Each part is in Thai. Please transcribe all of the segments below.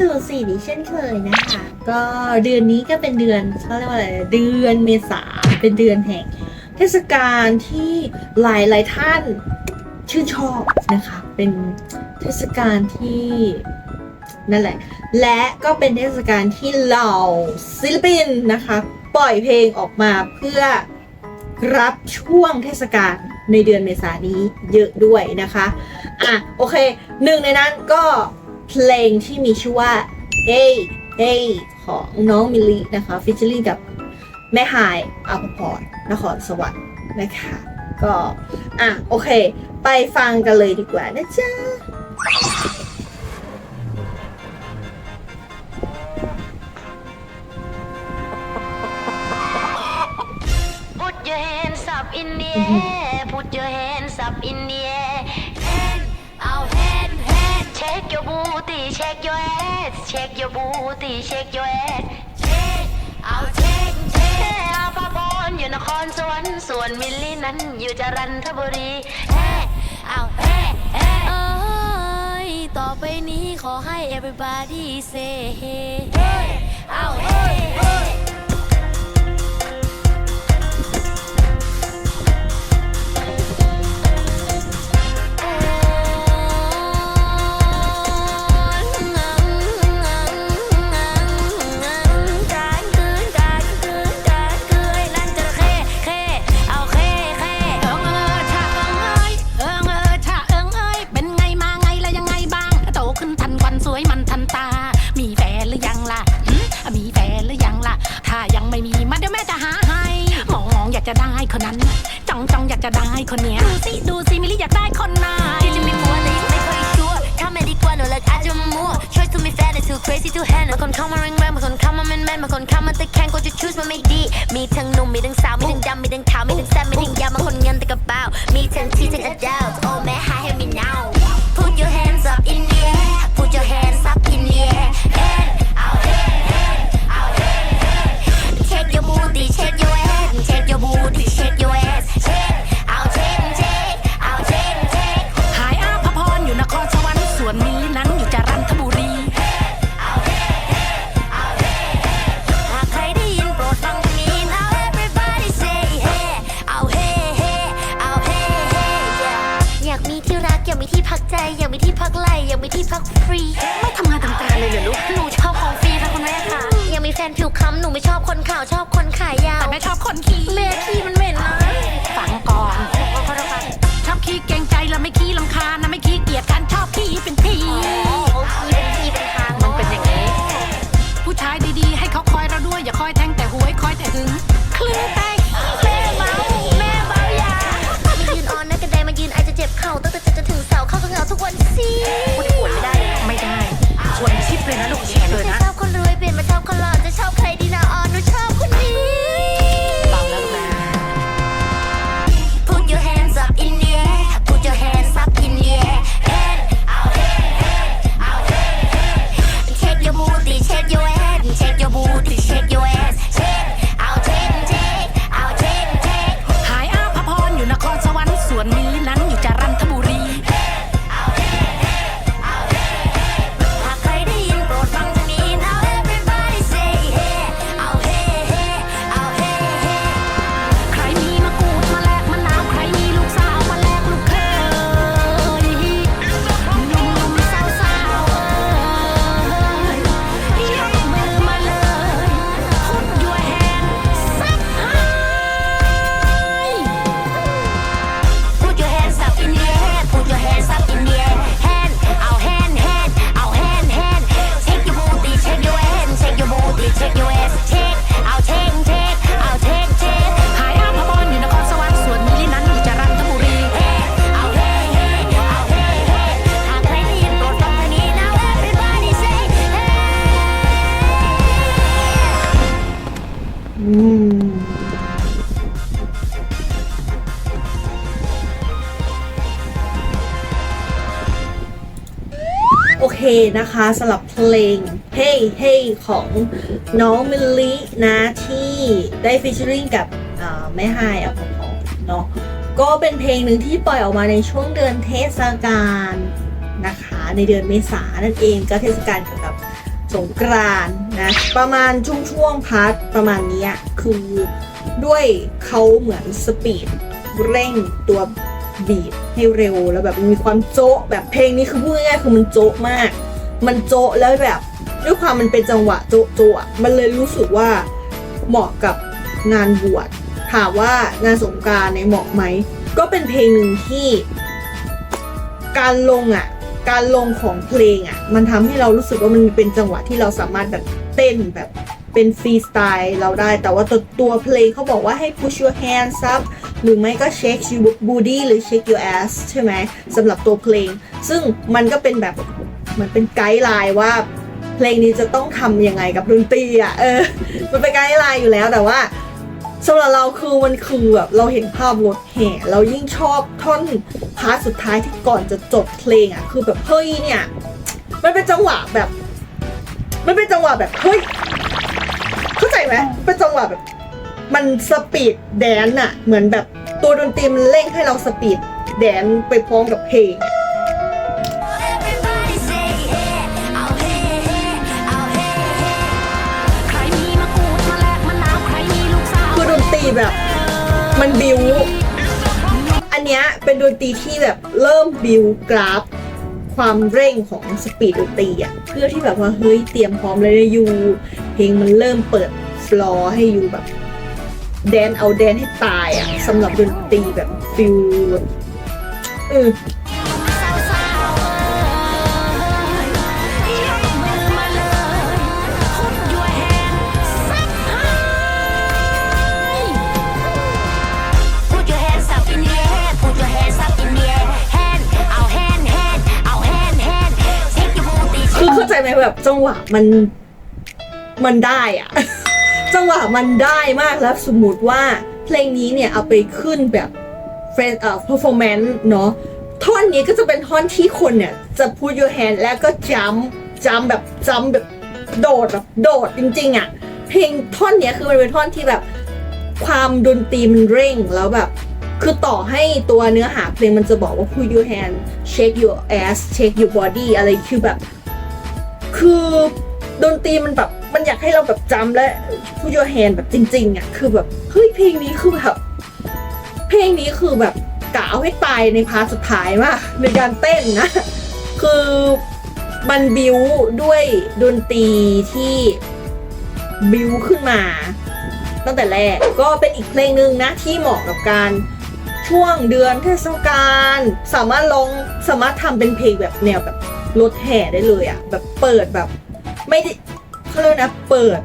ดูสีนี้เช่นเคยนะคะ ก็เดือนนี้ก็เป็นเดือนเขาเรียกว่าอะไรเดือนเมษาเป็นเดือนแห่ง เทศกาลที่หลายหลายท่านชื่นชอบนะคะ เป็นเทศกาลที่นั่นแหละ และก็เป็นเทศกาลที่เหล่าศิลปินนะคะ ปล่อยเพลงออกมาเพื่อรับช่วงเทศกาลในเดือนเมษานี้เยอะด้วยนะคะ อะ โอเค หนึ่งในนั้นก็ เพลงที่มีชื่อว่า Hey Hey ของน้องมิลลีนะคะฟิชเชอร์กับแม่หายอภพรนครสวรรค์นะคะก็อะโอเค ไปฟังกันเลยดีกว่านะจ๊ะ Put your hands up in the air. Put your hands up in the air. Booty, shake your ass. Shake your booty, shake your ass. Shake, out, shake, shake. อาภาพรอยู่นครสวรรค์ส่วนมิลลี่นั้นอยู่จรัญทบุรี Hey, out, hey, hey. เอ้ยต่อไปนี้ขอให้ everybody say hey hey Out, hey, hey. การ จะได้คนนั้น จ้องจ้องอยากจะได้คนเนี้ย ดูสิดูสิมิลลี่อยากได้คนไหนที่จะมีผัวแต่ยังไม่ค่อยชัวร์ถ้าไม่ดีกว่าหนูเลิกอาจจะมั่ว choice to me fan is too crazy to handle บางคนเข้ามาแรงแรงบางคนเข้ามาแมนแมนบางคนเข้ามาแต่แข็งก็จะ choose มันไม่ดี มีทั้ง อยากมีที่พักใจ อยากมีที่พักไหลอยากมีที่พักฟรี ไม่ทำงานทำการเลยเหรอลูก หนูชอบของฟรีค่ะคุณแม่ค่ะอยากมีแฟนผิวคล้ำหนูไม่ชอบคนขาวชอบคนขายาวแต่แม่ชอบคนขี้แม่ขี้มันเหม็นนะฟังก่อนขอโทษค่ะชอบขี้เกรงใจแล้วไม่ขี้ลำคาญนะไม่ขี้เกียจกันชอบขี้เป็นทีอ๋อขี้เป็นขี้เป็นทางมันเป็นอย่างนี้ ผู้ชายดีๆ ให้เขาคอยเราด้วยอย่าคอยแทงแต่หวยคอยแต่หึงคลึงแต่ อืมโอเคนะคะสำหรับเพลง Hey Hey ของน้องมิลลินะที่ได้ฟิชเชอริงกับแม่ไฮายอภพรเนาะก็เป็นเพลงหนึ่งที่ปล่อยออกมาในช่วงเดือนเทศกาลนะคะ ในเดือนเมษานั่นเองก็เทศกาลเกี่ยวกับ สงกรานนะประมาณช่วงช่วงๆพาร์ทประมาณนี้คือด้วยเขาเหมือนสปีดเร่งตัวบีทให้เร็วแล้วแบบมีความโจ๊ะแบบเพลงนี้คือพูดง่ายๆคือมันโจ๊ะมาก มันโจ๊ะแล้วแบบด้วยความมันเป็นจังหวะโจ๊ะโจ๊ะมันเลยรู้สึกว่าเหมาะกับงานบวชถามว่างานสงกรารในยเหมาะไหม ก็เป็นเพลงหนึ่งที่ การลงอะ การลงของเพลงอะ มันทำให้เรารู้สึกว่ามันเป็นจังหวะที่เราสามารถแบบเต้นแบบเป็นฟรีสไตล์เราได้ แต่ว่าตัวตัวเพลงเขาบอกว่าให้ push your hands up หรือไม่ก็ shake your booty หรือ shake your ass ใช่ไหมสำหรับตัวเพลง ซึ่งมันก็เป็นแบบเหมือนเป็นไกด์ไลน์ว่า เพลงนี้จะต้องทำยังไงกับดนตรีอะเออ มันเป็นไกด์ไลน์อยู่แล้วแต่ว่า สำหรับเราคือมันคือแบบเราเห็นภาพรถแห่เรายิ่งชอบท่อนพาร์ทสุดท้ายที่ก่อนจะจบเพลงอะ คือแบบเฮ้ยเนี่ย มันเป็นจังหวะแบบ มันเป็นจังหวะแบบเฮ้ยเข้าใจไหมเป็นจังหวะแบบ มันสปีดแดนอะเหมือนแบบตัวดนตรีมันเร่งให้เราสปีดแดนไปพร้อมกับเพลง แบบ มันบิว อันเนี้ยเป็นดนตรีที่แบบเริ่มบิวกราฟ ความเร่งของสปีดดนตรีอะเพื่อที่แบบว่าเฮ้ยเตรียมพร้อมเลยนะยูเพลงมันเริ่มเปิดฟลอร์ให้ยูแบบ แดนเอาแดนให้ตายอะสำหรับดนตรีแบบฟิลเออ มแบบจังหวะมันมันได้อะ จังหวะมันได้มากแล้วสมมติว่าเพลงนี้เนี่ยเอาไปขึ้นแบบเฟรนเอ่อ performance เนาะท่อนนี้ก็จะเป็นท่อนที่คนเนี่ย จะ put your hand แล้วก็จัมจัมแบบจัมแบบโดดแบบโดดจริง ๆอะเพลงท่อนเนี้ยคือมันเป็นท่อนที่แบบความดนตรีมันเร่งแล้วแบบ คือต่อให้ตัวเนื้อหาเพลงมันจะบอกว่า put your hand shake your ass shake your body อะไรคือแบบ คือดนตรีมันแบบมันอยากให้เราแบบจำและ put your hand แบบจริงๆอะคือแบบเฮ้ยเพลงนี้คือแบบเพลงนี้คือแบบกะเอาให้ตายในพาร์ทสุดท้ายมากในการเต้นนะ คือมันบิวด้วยดนตรีที่บิวขึ้นมา ตั้งแต่แรกก็เป็นอีกเพลงหนึ่งนะที่เหมาะกับการช่วงเดือนเทศกาลสามารถลองสามารถทำเป็นเพลงแบบแนวแบบ รถแห่ได้เลยอะแบบเปิดแบบ ไม่ได้เขาเรียกนะเปิด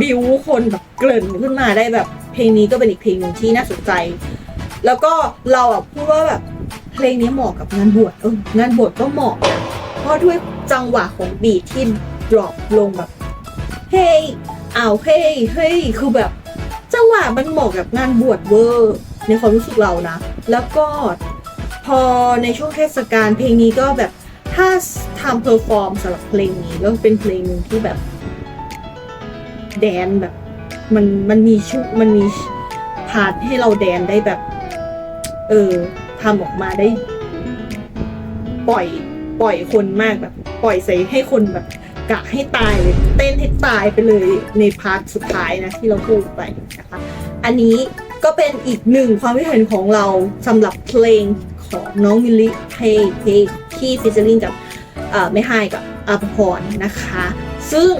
บิวคนแบบเกริ่นขึ้นมาได้แบบ เพลงนี้ก็เป็นอีกเพลงหนึ่งที่น่าสนใจ แล้วก็เราอะพูดว่าแบบเพลงนี้เหมาะกับงานบวชเอองานบวชก็เหมาะนะเพราะด้วยจังหวะของบีทที่ drop ลงแบบเฮ้ยอ้าวเฮ้ยเฮ้ยคือแบบจังหวะมันเหมาะกับงานบวชเวอร์ในความรู้สึกเรานะ แล้วก็ พอในช่วงเทศกาลเพลงนี้ก็แบบถ้าทำเพอร์ฟอร์มสำหรับเพลงนี้ก็เป็นเพลงหนึ่งที่แบบ แดนแบบ มันมันมีชุดมันมีพาร์ทให้เราแดนได้แบบ เออทำออกมาได้ ปล่อยปล่อยคนมากแบบ ปล่อยใส่ให้คนแบบกะให้ตายเลยเต้นให้ตายไปเลยในพาร์ทสุดท้ายนะที่เราพูดไปนะคะอันนี้ก็เป็นอีกหนึ่งความคิดเห็นของเราสำหรับเพลง ของน้องมิลลิเพย์เพย์ที่ฟิชเชอร์ลิงกับเอ่อไม่ให้กับอาภพรนะคะ ซึ่ง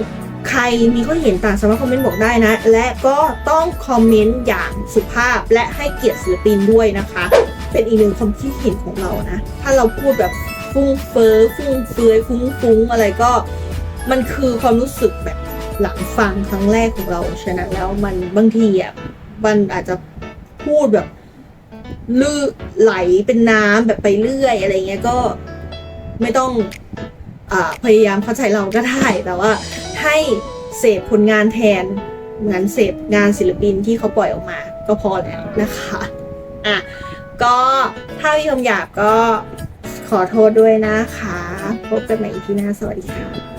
ใครมีข้อเห็นต่างสามารถคอมเมนต์บอกได้นะ และก็ต้องคอมเมนต์อย่างสุภาพและให้เกียรติศิลปินด้วยนะคะ เป็นอีกหนึ่งความคิดเห็นของเรานะ ถ้าเราพูดแบบฟุ้งเฟ้อฟุ้งเฟือยฟุ้งฟุ้งอะไรก็ มันคือความรู้สึกแบบหลังฟังครั้งแรกของเราฉะนั้นแล้วมันบางทีอะมันอาจจะพูดแบบ ลื่อไหลเป็นน้ำแบบไปเรื่อยอะไรเงี้ยก็ไม่ต้องอพยายามเข้าใจเราก็ได้แต่ว่าให้เสพผลงานแทนเหมือนเสพงานศิลปินที่เขาปล่อยออกมา ก็พอแล้วนะคะอะก็ถ้ามีคำหยาบก็ขอโทษด้วยนะคะ พบกันใหม่อีพีหน้าสวัสดีค่ะ